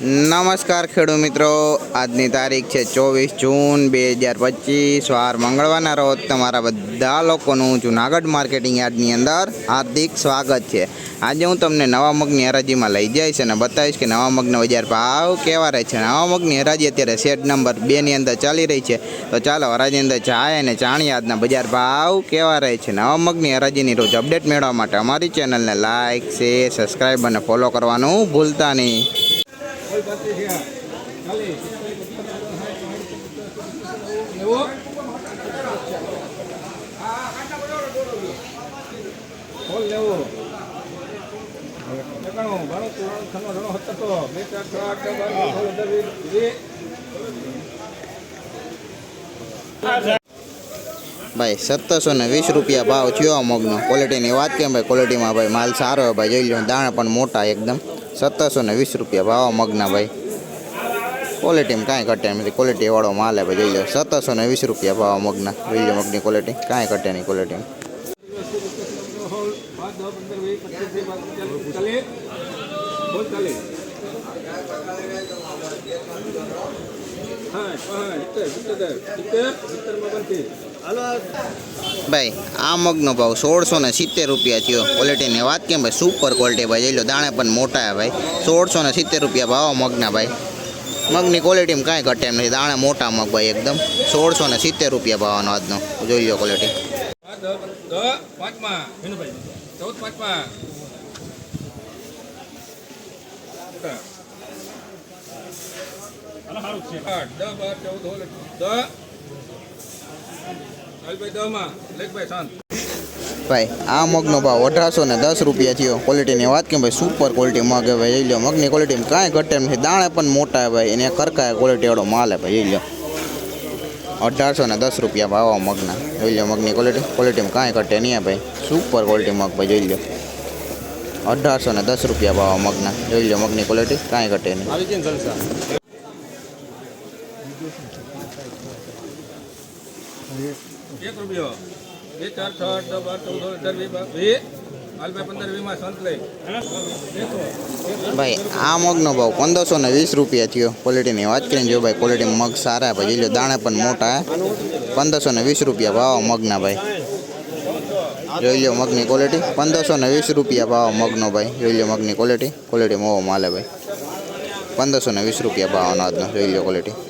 નમસ્કાર ખેડૂત મિત્રો. આજની તારીખ છે ચોવીસ જૂન બે હજાર પચીસ. વાર મંગળવારના રોજ તમારા બધા લોકોનું જુનાગઢ માર્કેટિંગ યાર્ડની અંદર હાર્દિક સ્વાગત છે. આજે હું તમને નવા મગની હરાજીમાં લઈ જઈશ અને બતાવીશ કે નવા મગનો બજાર ભાવ કેવા રહે છે. નવા મગની હરાજી અત્યારે શેડ નંબર બેની અંદર ચાલી રહી છે. તો ચાલો હરાજી અંદર જાય અને જાણીએ આજના બજાર ભાવ કેવા રહે છે. નવા મગની હરાજીની રોજ અપડેટ મેળવવા માટે અમારી ચેનલને લાઇક શેર સબસ્ક્રાઈબ અને ફોલો કરવાનું ભૂલતા નહીં. ભાઈ, સત્તરસો ને વીસ રૂપિયા ભાવ થયો મગનો. ક્વોલિટીની વાત કેમ ભાઈ? ક્વોલિટીમાં ભાઈ માલ સારો હોય ભાઈ, જોઈ લો દાણા પણ મોટા એકદમ. સત્તરસો ને વીસ રૂપિયા ભાવ મગના ભાઈ ક્વોલિટીમાં કાંઈ ઘટે નથી ક્વોલિટી વાળો માલ હે ભાઈ જોઈ લો સત્તરસો ને વીસ રૂપિયા ભાવ મગના જોઈ લો મગની ક્વોલિટી કાંઈ ઘટે નહીં ક્વોલિટી હા હા સિત્તેર સિત્તેર સિત્તેર સિત્તેરમાં બનતી ભાઈ આ મગનો ભાવ સોળસો ને સિત્તેર રૂપિયા થયો. ક્વોલિટીની વાત કેમ ભાઈ? સુપર ક્વોલિટી ભાઈ જોઈ લો દાણે પણ મોટા હે ભાઈ. સોળસો ને સિત્તેર રૂપિયા ભાવ મગના ભાઈ. મગની ક્વોલિટીમાં કાંઈ ઘટે એમ નથી. દાણા મોટા મગ ભાઈ એકદમ. સોળસો ને સિત્તેર રૂપિયા ભાવનો આજનો. જોઈ લો ક્વોલિટી દસ દસ પાંચમાં વિનુભાઈ ચૌદ પાંચમાં આઠ દસ બાર ચૌદ સોળ દસ ભાઈ આ મગનો ભાવ અઢારસો ને દસ રૂપિયા થયો. ક્વોલિટીની વાત કેમ ભાઈ? સુપર ક્વોલિટી મગ હે ભાઈ જોઈ લો મગની ક્વોલિટીમાં કાંઈ ઘટે નથી. દાણે પણ મોટા હે ભાઈ. એને કરકા ક્વોલિટી વાળો માલ હે ભાઈ જોઈ લો અઢારસો ને દસ રૂપિયા ભાવ મગના. જોઈ લો મગની ક્વોલિટી ક્વોલિટીમાં કાંઈ ઘટે નહીં ભાઈ. સુપર ક્વોલિટી મગ ભાઈ જોઈ લો અઢારસો ને દસ રૂપિયા ભાવ મગના. જોઈ લો મગની ક્વોલિટી કાંઈ ઘટે નહીં. એક રૂપિયો. બે, ચાર, છ, આઠ દસ બાર, ચૌદ, સોળ, અઢાર, વીસ બાર વીસ હાલભાઈ પંદર વીસમાં સંત લઈ. ભાઈ, આ મગનો ભાવ પંદરસો ને વીસ રૂપિયા થયો ક્વોલિટીની. વાત કરીને જો ભાઈ, ક્વોલિટી મગ સારા ભાઈ જોઈ લો, દાણા પણ મોટા હે પંદરસો ને વીસ રૂપિયા ભાવ મગના ભાઈ. જોઈ લો મગની ક્વોલિટી. પંદરસો ને વીસ રૂપિયા ભાવ મગનો ભાઈ. જોઈ લો મગની ક્વોલિટી. ક્વોલિટી મોવો માલે ભાઈ. પંદરસો ને વીસ રૂપિયા ભાવનો આજનો જોઈ લો ક્વોલિટી. એસી બેસી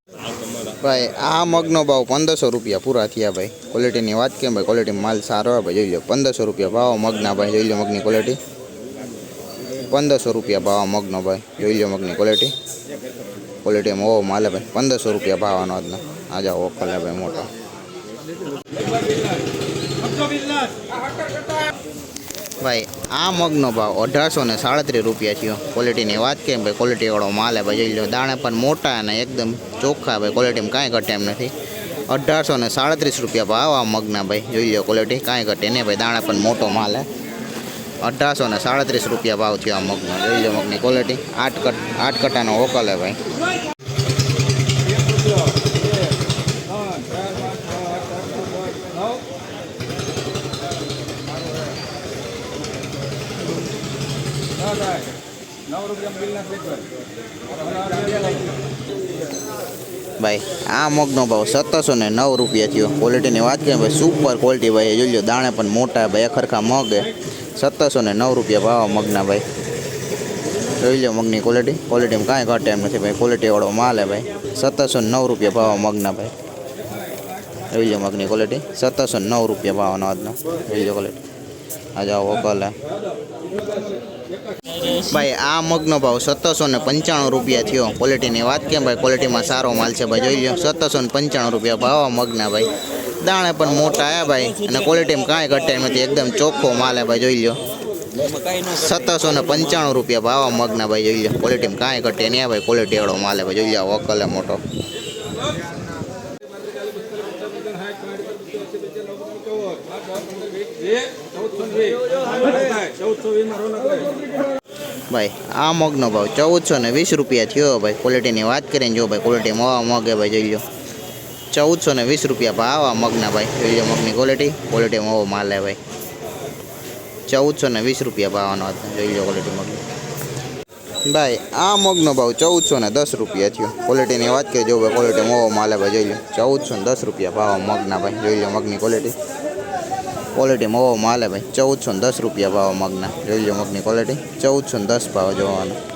ભાઈ, આ મગનો ભાવ પંદરસો રૂપિયા પૂરા થયા ભાઈ. ક્વોલિટીની વાત કેમ ભાઈ? ક્વોલિટી માલ સારો ભાઈ, જોઈ લો. પંદરસો રૂપિયા ભાવ મગના ભાઈ, જોઈ લો મગની ક્વોલિટી પંદરસો રૂપિયા ભાવ મગનો ભાઈ, જોઈ લો મગની ક્વોલિટી ક્વોલિટીમાં ઓવો માલે ભાઈ. પંદરસો રૂપિયા ભાવનો આજનો. આજે ઓખલે ભાઈ મોટો. ભાઈ, આ મગનો ભાવ અઢારસો ને સાડત્રીસ રૂપિયા થયો. ક્વોલિટીની વાત કેમ ભાઈ? ક્વોલિટીવાળો માલ ભાઈ, જોઈ લો. દાણે પણ મોટા અને એકદમ ચોખ્ખા ભાઈ ક્વોલિટીમાં કાંઈ ઘટે એમ નથી. અઢારસો ને સાડત્રીસ રૂપિયા ભાવ આ મગના ભાઈ, જોઈ લો ક્વોલિટી કાંઈ ઘટે નહીં ભાઈ, દાણે પણ મોટો માલ હે. અઢારસો ને સાડત્રીસ રૂપિયા ભાવ થયો આ મગનો, જોઈ લો મગની ક્વોલિટી આઠ કટ, આઠ કટાનો ઓકલ હે ભાઈ. નવ રૂપિયા બિલ ના ભાઈ, આ મગનો ભાવ સત્તરસો ને નવ રૂપિયા થયો. ક્વોલિટીની વાત કરીએ ભાઈ સુપર ક્વોલિટી ભાઈ જોઈ લો દાણે પણ મોટા ભાઈ, અખરખા મગ સત્તરસો ને નવ રૂપિયા ભાવ મગના ભાઈ. જોઈ લો મગની ક્વોલિટી ક્વોલિટીમાં કાંઈ ઘટે એમ નથી ભાઈ. ક્વોલિટીવાળો માલ હે ભાઈ. સત્તરસો નવ રૂપિયા ભાવ મગના ભાઈ. જોઈ લો મગની ક્વોલિટી સત્તરસો નવ રૂપિયા ભાવનો આજનો. જોઈ લો ક્વોલિટી આ જાઓ વકલ હે ભાઈ આ મગનો ભાવ સત્તરસો ને પંચાણું રૂપિયા થયો. ક્વોલિટીની વાત કેમ ભાઈ? ક્વોલિટીમાં સારો માલ છે ભાઈ જોઈ લો સત્તરસો ને પંચાણું રૂપિયા ભાવ આ મગના ભાઈ. દાણે પણ મોટા આવ્યા ભાઈ અને ક્વોલિટીમાં કાંઈ ઘટે એમ નથી એકદમ ચોખ્ખો માલ હે ભાઈ જોઈ લો સત્તરસો ને પંચાણું રૂપિયા ભાવ આ મગના ભાઈ જોઈ લો ક્વોલિટીમાં કાંઈ ઘટે નહીં ભાઈ ક્વોલિટી વાળો માલ હે ભાઈ જોઈ લો વકલે મોટો. ભાઈ, આ મગનો ભાવ ચૌદસો ને વીસ રૂપિયા થયો ભાઈ ક્વોલિટીની વાત કરીને જો ભાઈ ક્વોલિટી મવા મગે ભાઈ જોઈ લો. ચૌદસો ને વીસ રૂપિયા ભાવ આ મગના ભાઈ, જોઈ લો મગની ક્વોલિટી ક્વોલિટી મવો માલ ભાઈ. ચૌદસો ને વીસ રૂપિયા ભાવનો હતો જોઈ લો ક્વોલિટી મગની. ભાઈ, આ મગનો ભાવ ચૌદસો ને દસ રૂપિયા થયો. ક્વોલિટીની વાત કરીએ, જો ભાઈ ક્વોલિટી મોવો માલે ભાઈ, જોઈ લો. ચૌદસો ને દસ રૂપિયા ભાવ મગના ભાઈ, જોઈ લો મગની ક્વોલિટી ક્વોલિટી મોવો માલે ભાઈ ચૌદસો દસ રૂપિયા ભાવ મગના જોઈ મગની ક્વોલિટી ચૌદસો ને દસ ભાવ જોવાનો દસ.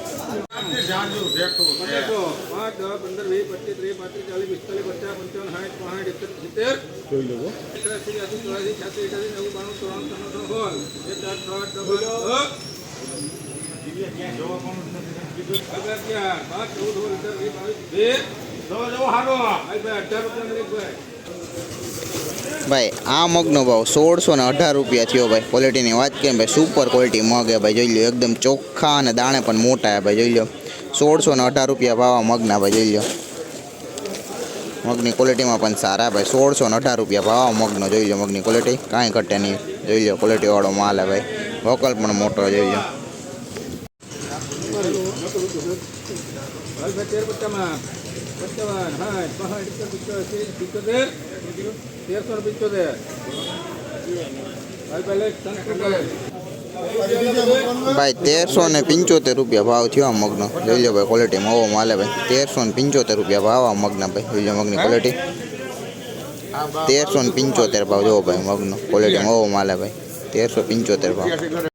અગિયાર, બાર, ચૌદ, સોળ, અઢાર, વીસ, બાવીસ, બે. ભાઈ, ભાઈ, અઢાર રૂપિયા મિનિટ, ભાઈ. ભાઈ આ મગનો ભાવ સોળસો ને અઢાર રૂપિયા થયો ભાઈ ક્વોલિટીની વાત કરીએ ને ભાઈ સુપર ક્વોલિટી મગ હે ભાઈ જોઈ લો એકદમ ચોખ્ખા અને દાણે પણ મોટા હે ભાઈ જોઈ લો સોળસો ને અઢાર રૂપિયા ભાવ આ મગના ભાઈ જોઈ લો મગની ક્વોલિટીમાં પણ સારા ભાઈ સોળસો ને અઢાર રૂપિયા ભાવ આ મગનો જોઈ લો મગની ક્વોલિટી કાંઈ ઘટે નહીં જોઈ લો ક્વોલિટીવાળો માલ હે ભાઈ વોકલ પણ મોટો જોઈ લો ભાઈ, ભાઈ, ભાઈ, તેરસો ને પંચોતેર રૂપિયા ભાવ થયો આ મગનો. જોઈ લો ભાઈ ક્વોલિટી મવો માલે ભાઈ. તેરસો ને પંચોતેર રૂપિયા ભાવ આ મગના ભાઈ. જોઈ લો મગની ક્વોલિટી તેરસો ને પંચોતેર ભાવ જોવો ભાઈ મગનો. ક્વોલિટી મવો માલે ભાઈ. તેરસો પંચોતેર ભાવ.